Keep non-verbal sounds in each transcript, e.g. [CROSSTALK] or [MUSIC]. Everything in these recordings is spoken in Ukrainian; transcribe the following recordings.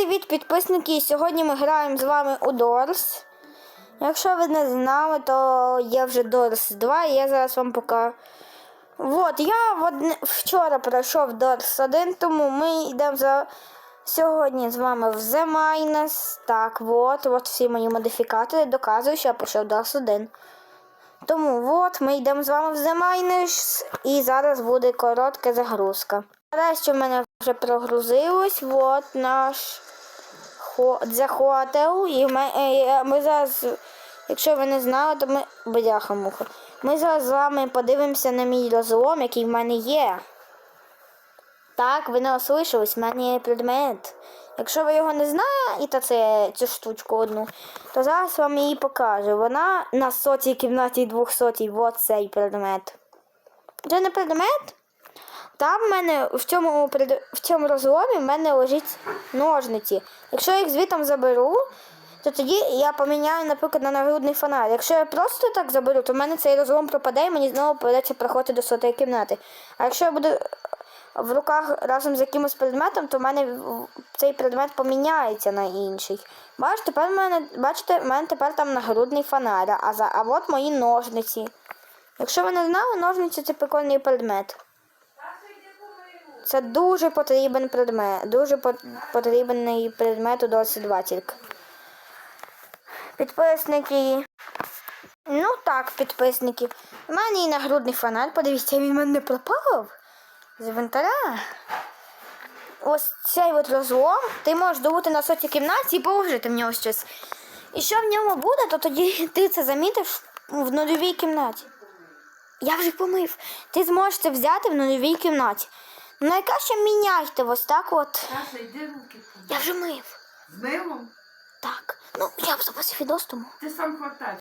привіт, підписники! Сьогодні ми граємо з вами у Doors. Якщо ви не знали, то є вже Doors 2, і я зараз вам покажу. От, я вчора пройшов Doors 1, тому ми йдемо за сьогодні з вами в The Minus. Так, от, от всі мої модифікатори доказують, що я пройшов Doors 1. Тому от ми йдемо з вами в The Miners, і зараз буде коротка загрузка. Нарешті в мене вже прогрузилось. От наш Hotel. І ми, е, ми зараз, якщо ви не знали, то ми. Бляха муха. Ми зараз з вами подивимося на мій розлом, який в мене є. Так, ви не ослышались, в мене є предмет. Якщо ви його не знаєте, це цю штучку одну, то зараз вам її покажу. Вона на сотій кімнаті двохсотій, от цей предмет. Це не предмет? Там в мене в цьому, в цьому розломі в мене лежить ножниці. Якщо я їх звітом заберу, то тоді я поміняю, наприклад, на нагрудний фонарь. Якщо я просто так заберу, то в мене цей розлом пропаде і мені знову придеться проходити до сотої кімнати. А якщо я буду в руках разом з якимось предметом, то в мене цей предмет поміняється на інший. Бачите, тепер в мене, бачите, в мене тепер там нагрудний фонарь, а, за, а от мої ножниці. Якщо ви не знали, ножниці це прикольний предмет. Це дуже потрібен предмет. Дуже потрібний предмет у 22 тільки. Підписники. Ну так, підписники. У мене і нагрудний фонарь. Подивіться, він мене не пропав з інвентаря. Ось цей от розлом. Ти можеш добути на сотій кімнаті і положити в нього щось. І що в ньому буде, то тоді [LAUGHS] ти це замітиш в нульовій кімнаті. Я вже помив. Ти зможеш це взяти в нульовій кімнаті. Ну, найкраще міняйте ось так от. Саша, йди руки помий. Я вже мив. З милом? Так. Ну, я б запасив відос тому. Ти сам хватай.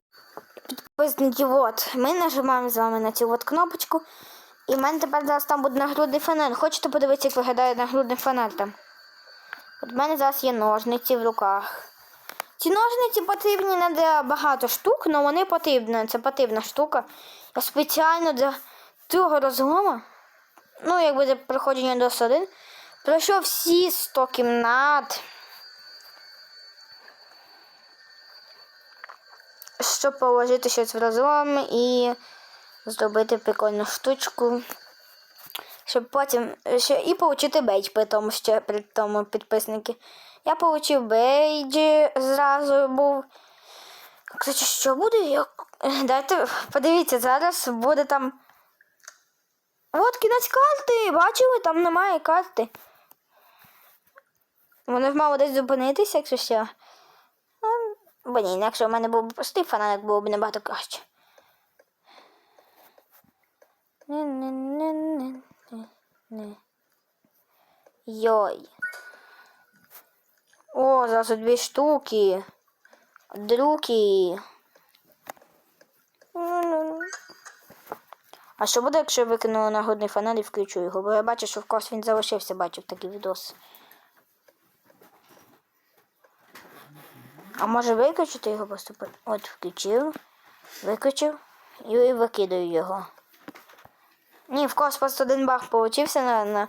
Підписники, от. Ми нажимаємо з вами на цю от кнопочку. І в мене тепер зараз там буде нагрудний фонарь. Хочете подивитися, як виглядає нагрудний фонарь там? От в мене зараз є ножниці в руках. Ці ножниці потрібні не для багато штук, але вони потрібні. Це потрібна штука. Я спеціально для цього розлому, ну, якби для проходження до 1, пройшов всі 100 кімнат. Щоб положити щось в розлом і зробити прикольну штучку. Щоб потім ще і отримати бейдж при тому, ще при тому підписники. Я отримав бейдж зразу був. Кстати, що буде? Як... Дайте подивіться, зараз буде там. От кінець карти. Бачили, там немає карти. Вони ж мало десь зупинитися, якщо що. Ну, Бо ні, якщо в мене був б простий фонарик, було б набагато краще. Йой. О, зараз дві штуки. Друки. А що буде, якщо я викину нагодний фонарь і включу його? Бо я бачу, що в когось він залишився, бачив такий відос. А може виключити його просто? От включив, виключив і викидаю його. Ні, в когось просто один баг получився на, на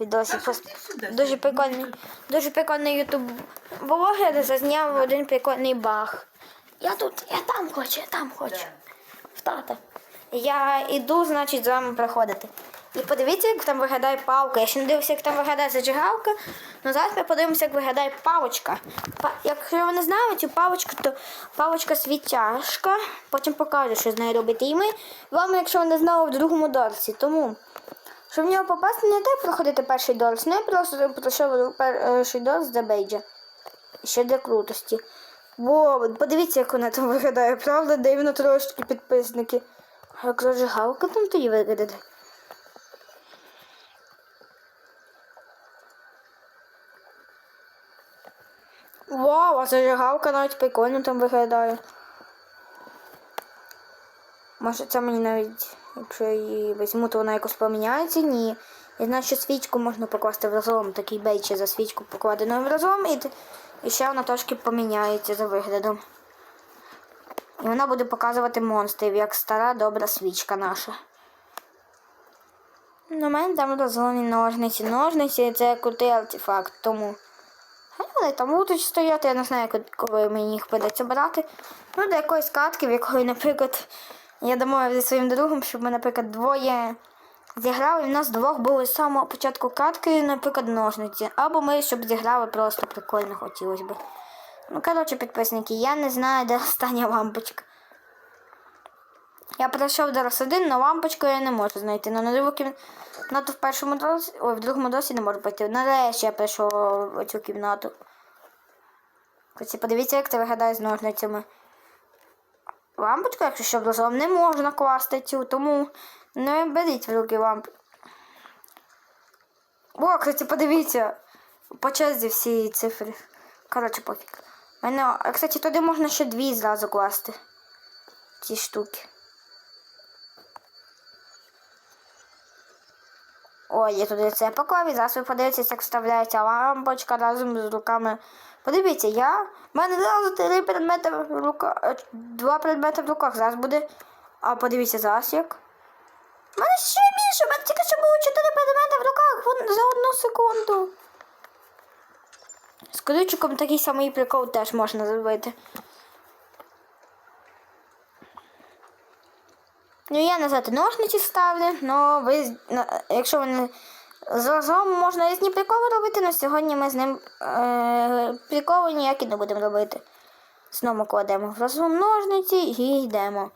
відосі. Просто дуже прикольний, дуже прикольний ютуб блогер зазняв один прикольний баг. Я тут, я там хочу, я там хочу. В тата. Я іду, значить, з вами проходити. І подивіться, як там виглядає палка. Я ще не дивився, як там виглядає зажигалка. Ну зараз ми подивимося, як виглядає палочка. Па- Якщо ви не знаєте цю палочку, то палочка світяшка. Потім покажу, що з нею робити. І ми вам, якщо ви не знали, в другому дорсі. Тому, щоб в нього попасти, не треба проходити перший дорс. Не просто пройшов перший дорс за бейджа. Ще для крутості. Бо подивіться, як вона там виглядає, правда? Дивно трошки підписники. Як зажигалка там тоді виглядає? Вау, а зажигалка навіть прикольно там виглядає. Може це мені навіть, якщо я її візьму, то вона якось поміняється? Ні. Я знаю, що свічку можна покласти в разом, такий бейче за свічку покладено в разом, і, і ще вона трошки поміняється за виглядом. І вона буде показувати монстрів, як стара добра свічка наша. На мене там розломні ножниці. Ножниці це крутий артефакт, тому. Хай вони там будуть стояти, я не знаю, коли мені їх придеться брати. Ну, до якоїсь катки, в якої, наприклад, я домовився зі своїм другом, щоб ми, наприклад, двоє зіграли, і в нас двох були з самого початку катки, наприклад, ножниці. Або ми щоб зіграли просто прикольно хотілося б. Ну, коротше, підписники, я не знаю, де остання лампочка. Я прийшов до раз один, але лампочку я не можу знайти. Ну, на другу кімнату в першому досі, ой, в другому досі не можу пойти. Нарешті я прийшов в цю кімнату. Хоці, подивіться, як це виглядає з ножницями. Лампочку, якщо що дозволом, не можна класти цю, тому не беріть в руки лампу. О, кстати, подивіться. По черзі всі цифри. Коротше, пофіг. Мене, а, кстати, туди можна ще дві зразу класти. Ці штуки. Ой, я туди це поклав і зараз ви подивитесь, як вставляється лампочка разом з руками. Подивіться, я. У мене зразу три предмети в руках. е, Два предмети в руках. Зараз буде. А подивіться зараз як. У мене ще більше, у мене тільки що було чотири предмети в руках за одну секунду. З ключиком такий самий прикол теж можна зробити. Ну, я назад ножниці ставлю, але ви, якщо вони з разом можна різні приколи робити, але сьогодні ми з ним е, приколи ніякі не будемо робити. Знову кладемо в разом ножниці і йдемо.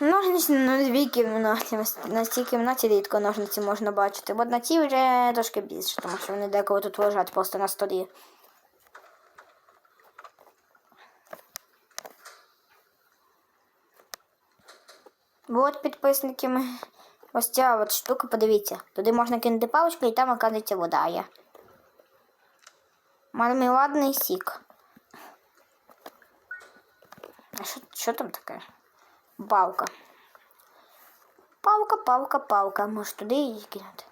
Ножниці на дві кімнаті. На цій кімнаті рідко ножниці можна бачити, бо на цій вже трошки більше, тому що вони деколи тут лежать просто на столі. От підписники. Ось ця от штука, подивіться. Туди можна кинути паличку і там оказується вода є. Мармеладний сік. А що, що там таке? Палка. Палка, палка, палка. Може туди її кинути.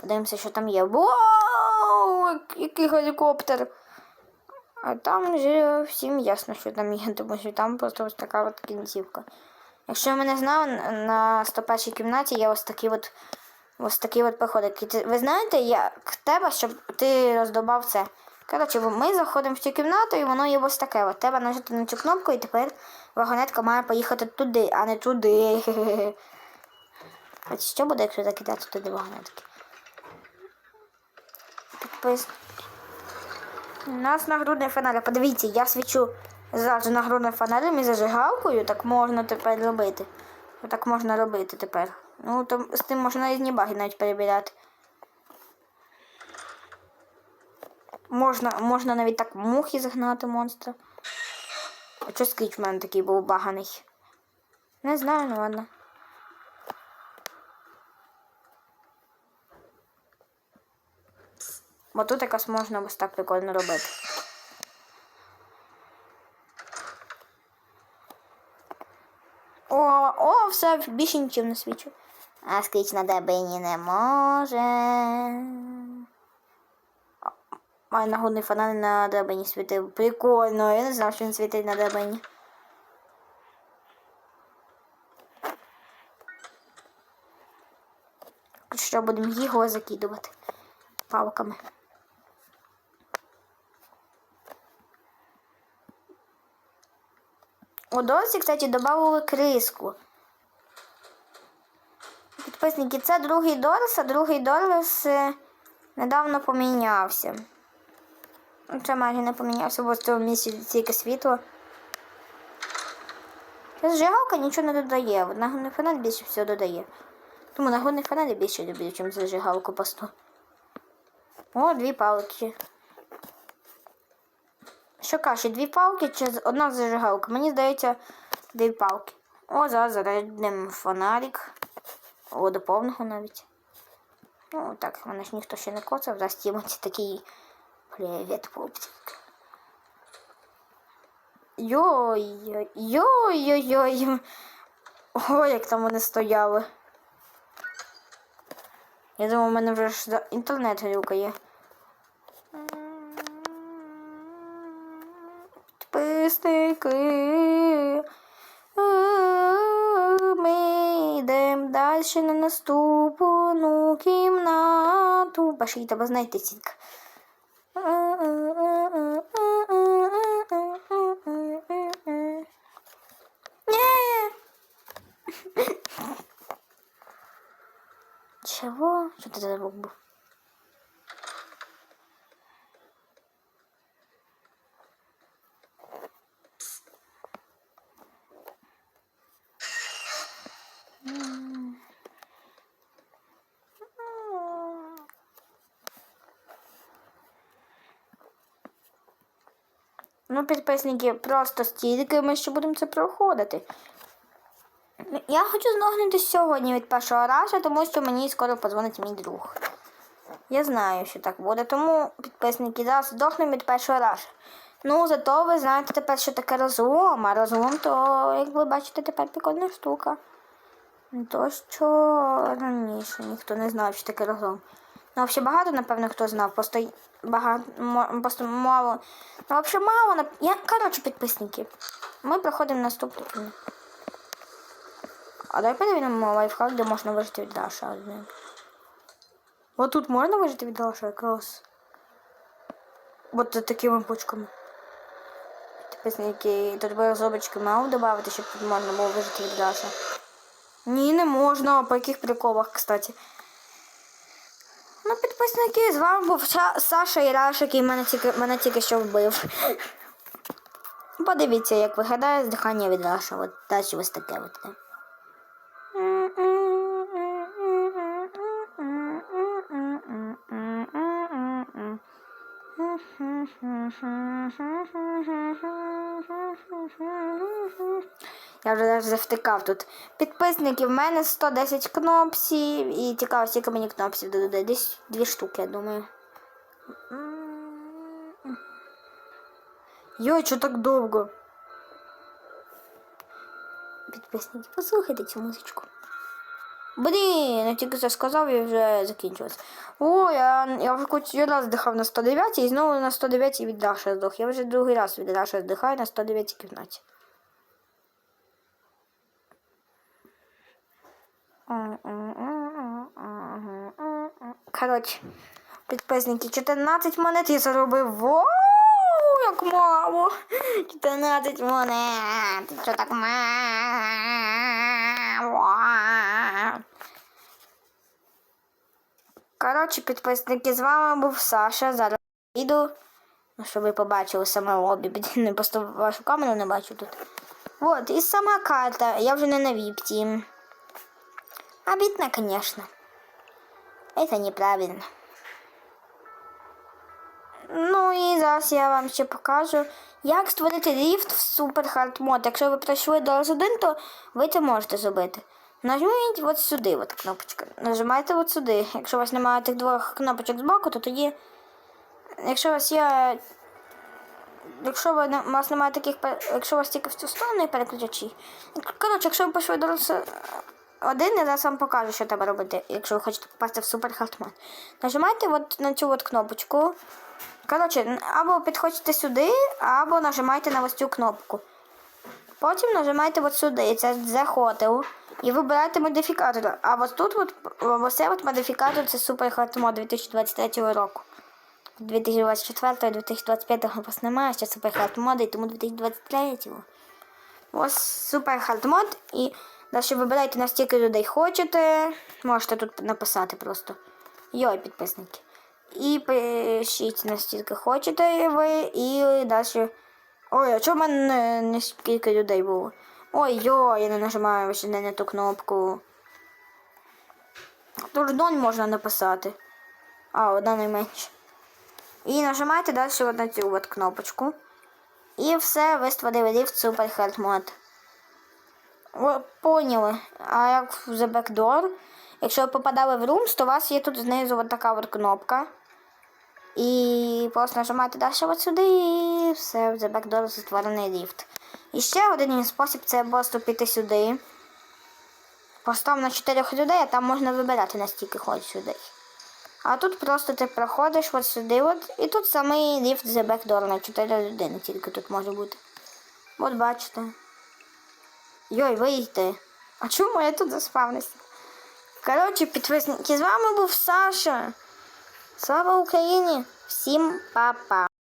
Подивимося, що там є. Вау! Який гелікоптер! А там вже всім ясно, що там є, тому що там просто ось така от кінцівка. Якщо ви мене знали, на- на 101 кімнаті є ось такі от ось такі от проходики. Ти- Ви знаєте, як треба, щоб ти роздобав це. Коротше, ми заходимо в цю кімнату і воно є ось таке. От треба нажати на цю кнопку і тепер вагонетка має поїхати туди, а не туди. [LAUGHS] От що буде, якщо закидати туди вагонетки? Підпис. У нас нагрудний фонарик. Подивіться, я свічу зразу нагрудним фонарем і зажигалкою, так можна тепер робити. Так можна робити тепер. Ну, то з тим можна різні баги навіть перебирати. Можна, можна навіть так мухи загнати монстра. А чого скріч в мене такий був баганий? Не знаю, ну ладно. Бо тут якось можна ось так прикольно робити. О, о, все, більше нічим не свічу. А скріч на дебині не може. А нагодний фонарь на драбині світив. Прикольно, я не знав, що він світить на драбині. Що будемо його закидувати палками. У досі, кстати, додали криску. Підписники, це другий Дорс, а другий Дорс е, недавно помінявся. Це майже не помінявся, бо в цьому місці тільки світло. Зажигалка нічого не додає. Нагодний фонарь більше всього додає. Тому нагодний фонарь більше люблю, ніж зажигалку посту. О, дві палки. Що каже, дві палки чи одна зажигалка? Мені здається, дві палки. О, зараз зарядним фонарик. О, до повного навіть. Ну, так, мене ж ніхто ще не коцав, зараз Тімоті такий привіт, пупсик. Йой, йой-йой-йой. Ой, як там вони стояли. Я думаю, у мене вже ж інтернет грюкає. Підписники. Ми йдемо далі на наступну кімнату. Баші, треба знайти тільки. Що це за звук був? Ну, підписники, просто стільки ми ще будемо це проходити. Я хочу зногнути сьогодні від першого разу, тому що мені скоро подзвонить мій друг. Я знаю, що так буде, тому підписники зараз здохнемо від першого разу. Ну, зато ви знаєте тепер, що таке розлом, а розлом, то, як ви бачите, тепер прикольна штука. То, що раніше ніхто не знав, що таке розлом. Ну, взагалі багато, напевно, хто знав, просто багато, просто мало. Ну, взагалі мало. Я, коротше, підписники. Ми проходимо наступний фільм. А давай перевіримо лайфхак, де можна вижити від Даша одне. Тут можна вижити від Даша якраз. От такими пучками. Підписники, тут би зобочки мав додати, щоб тут можна було вижити від Даша. Ні, не можна. По яких приколах, кстати. Підписники, з вами був Ша- Саша і Раша, який мене тільки, мене тільки що вбив. Подивіться, як виглядає здихання від Раша. От далі ось таке от. таке. Я вже навіть завтикав тут. Підписники в мене 110 кнопсів і цікаво, скільки мені кнопсів додає. Десь дві штуки, я думаю. Йой, що так довго? Підписники, послухайте цю музичку. Блін, я тільки це сказав і вже закінчилось. О, я, я хоч раз здихав на 109 і знову на 109 від Даша здох. Я вже другий раз від Даша здихаю на 109 кімнаті. Коротше, підписники, 14 монет я заробив. Воу, як мало. 14 монет. Що так мало? Коротше, підписники, з вами був Саша. Зараз йду. Ну, щоб ви побачили саме лобі. Просто вашу камеру не бачу тут. Вот, і сама карта. Я вже не на віпті. Обидно, конечно. Это неправильно. Ну і зараз я вам ще покажу, як створити ліфт в Super Mode. Якщо ви пройшли до раз один, то ви це можете зробити. Нажміть от сюди, от кнопочка. Нажимайте от сюди. Якщо у вас немає тих двох кнопочок збоку, то тоді. Якщо у вас є. Якщо ви, у вас немає таких, якщо у вас тільки в цю сторону переключачі. Коротше, якщо ви пішли до один, я зараз вам покажу, що треба робити, якщо ви хочете попасти в Super Hard Нажимайте от на цю от кнопочку. Коротше, або підходьте сюди, або нажимайте на ось цю кнопку. Потім нажимаєте от сюди, це Hotel, і вибираєте модифікатор. А ось тут от, ось от модифікатор це Super Hard 2023 року. 2024-2025 у вас немає, ще Hard і тому 2023. Ось Super Hard Mode, далі вибирайте настільки людей хочете. Можете тут написати просто. Йой, підписники. І пишіть настільки хочете ви, і далі. Ой, а чого в мене не, скільки людей було? Ой, йой, я не нажимаю ще не на ту кнопку. Тут ноль можна написати. А, одна найменше. І нажимаєте далі на цю от кнопочку. І все, ви створили ліфт Super Hard Mode. Поняли. А як The Backdoor, якщо ви попадали в Rooms, то у вас є тут знизу от така от кнопка. І просто нажимаєте далі от сюди і все, The Backdoor створений ліфт. І ще один спосіб це просто піти сюди. Постав на 4 людей, а там можна вибирати настільки хочеш людей. А тут просто ти проходиш от сюди, от, і тут самий ліфт The Backdoor на 4 людини тільки тут може бути. От бачите. Йой, вийти. А чому я тут заспавнився? Коротше, підписники, з вами був Саша. Слава Україні! Всім па-па!